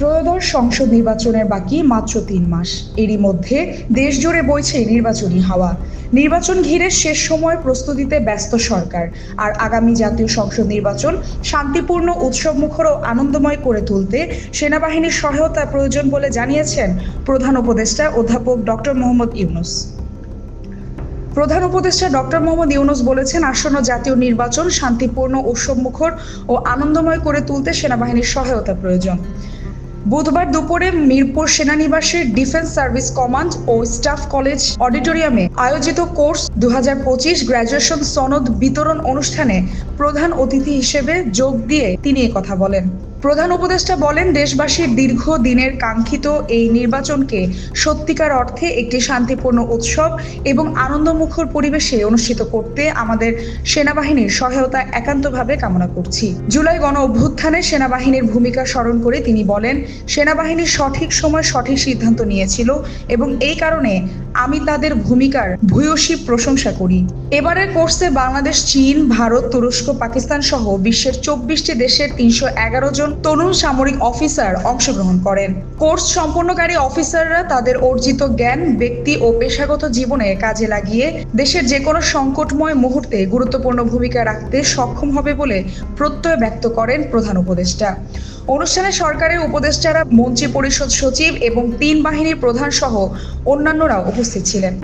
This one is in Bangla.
ত্রয়োদশ সংসদ নির্বাচনের বাকি মাত্র তিন মাস। এরই মধ্যে দেশ জুড়ে বইছে নির্বাচনী হাওয়া। নির্বাচন ঘিরে শেষ সময় প্রস্তুতিতে ব্যস্ত সরকার। আর আগামী জাতীয় সংসদ নির্বাচন শান্তিপূর্ণ উৎসবমুখর ও আনন্দময় করে তুলতে সেনাবাহিনীর সহায়তা প্রয়োজন বলে জানিয়েছেন প্রধান উপদেষ্টা অধ্যাপক ডক্টর মোহাম্মদ ইউনুস। প্রধান উপদেষ্টা ডক্টর মোহাম্মদ ইউনুস বলেছেন, আসন্ন জাতীয় নির্বাচন শান্তিপূর্ণ উৎসবমুখর ও আনন্দময় করে তুলতে সেনাবাহিনীর সহায়তা প্রয়োজন। বুধবার দুপুরে মিরপুর সেনানিবাসের ডিফেন্স সার্ভিস কমান্ড ও স্টাফ কলেজ অডিটোরিয়ামে আয়োজিত কোর্স দুহাজার পঁচিশ গ্র্যাজুয়েশন সনদ বিতরণ অনুষ্ঠানে প্রধান অতিথি হিসেবে যোগ দিয়ে তিনি কথা বলেন। প্রধান উপদেষ্টা বলেন দেশবাসীর দীর্ঘ দিনের কাঙ্ক্ষিত এই নির্বাচনকে সত্যিকার অর্থে একটি শান্তিপূর্ণ উৎসব এবং আনন্দমুখর পরিবেশে অনুষ্ঠিত করতে আমাদের সেনাবাহিনীর সহায়তা একান্তভাবে কামনা করছি। জুলাই গণ অভ্যুত্থানে সেনাবাহিনীর ভূমিকা স্মরণ করে তিনি বলেন, সেনাবাহিনী সঠিক সময় সঠিক সিদ্ধান্ত নিয়েছিল এবং এই কারণে আমি তাদের ভূমিকার ভূয়সী প্রশংসা করি। এবারের কোর্সে বাংলাদেশ, চীন, ভারত, তুরস্ক, পাকিস্তান সহ বিশ্বের চব্বিশটি দেশের তিনশো এগারো জন তরুণ সামরিক অফিসার অংশগ্রহণ করেন। কোর্স সম্পন্নকারী অফিসাররা তাদের অর্জিত জ্ঞান, ব্যক্তি ও পেশাগত জীবনে কাজে লাগিয়ে দেশের যে কোনো সংকটময় মুহূর্তে গুরুত্বপূর্ণ ভূমিকা রাখতে সক্ষম হবে বলে প্রত্যয় ব্যক্ত করেন প্রধান উপদেষ্টা। অনুষ্ঠানে সরকারের উপদেষ্টারা মন্ত্রী পরিষদ সচিব এবং তিন বাহিনীর প্রধান সহ অন্যান্যরা উপস্থিত ছিলেন।